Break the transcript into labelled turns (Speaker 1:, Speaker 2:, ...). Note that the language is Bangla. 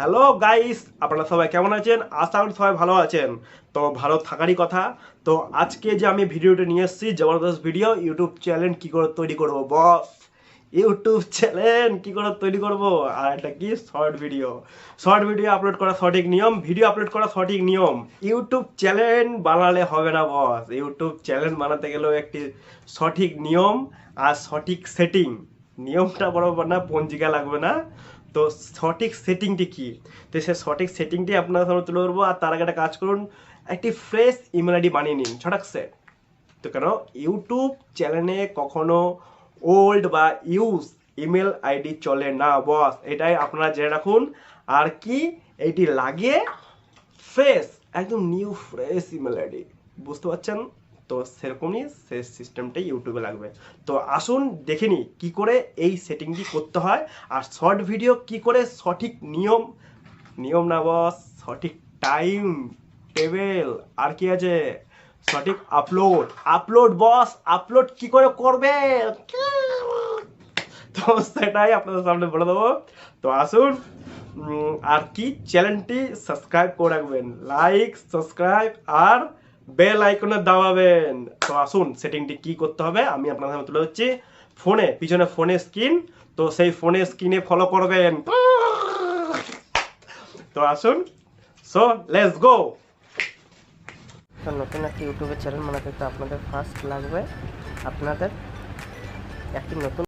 Speaker 1: হ্যালো গাইস আপনারা সবাই কেমন আছেন? আশা করি সবাই ভালো আছেন। তো ভালো থাকারই কথা। তো আজকে যে আমি ভিডিওটা নিয়ে এসেছি, জবরদস্ত ভিডিও ইউটিউব চ্যানেল কি করে তৈরি করব বস ইউটিউব চ্যানেল কি করে তৈরি করব? আর এটা কি? Short video short video upload করা সঠিক নিয়ম ভিডিও আপলোড করা সঠিক নিয়ম। ইউটিউব চ্যানেল বানালে হবে না বস ইউটিউব চ্যানেল বানাতে গেলেও একটি সঠিক নিয়ম আর সঠিক সেটিং নিয়মটা বরাবর না, পঞ্জিকা লাগবে না। তো সঠিক সেটিংটি কি? তো সে সঠিক সেটিংটি আপনার সামনে তুলে ধরবো আর তার আগে একটা কাজ করুন, একটি ফ্রেশ ইমেল আইডি বানিয়ে নিন, ছটাক সেট তো কেন? ইউটিউব চ্যানেলে কখনো ওল্ড বা ইউজ ইমেল আইডি চলে না বস এটাই আপনারা জেনে রাখুন। আর কি? এইটি লাগিয়ে ফ্রেশ একদম নিউ ফ্রেশ ইমেল আইডি বুঝতে পারছেন? তো সেরকমই সে সিস্টেমটাই ইউটিউবে লাগবে। তো আসুন দেখে নিই কী করে এই সেটিংটি করতে হয় আর শর্ট ভিডিও কি করে সঠিক নিয়ম নিয়ম না বস সঠিক টাইম টেবিল আর কি আছে? সঠিক আপলোড আপলোড বস আপলোড কি করে করবে? তো সেটাই আপনাদের সামনে বলে দেবো। তো আসুন আর কি চ্যানেলটি সাবস্ক্রাইব করে রাখবেন। লাইক সাবস্ক্রাইব আর বেল আইকনে দাবাবেন। তো আসুন, সেটিংটি কি করতে হবে, আমি আপনাদের সামনে তুলে ধরছি। ফোনে, পিছনে ফোনে স্ক্রিন, তো সেই ফোনে স্ক্রিনে ফলো করবেন। তো আসুন। সো লেটস গো
Speaker 2: তো নতুন একটি ইউটিউবের চ্যানেল বানাতে তো আপনাদের ফার্স্ট লাগবে। আপনাদের একটি নতুন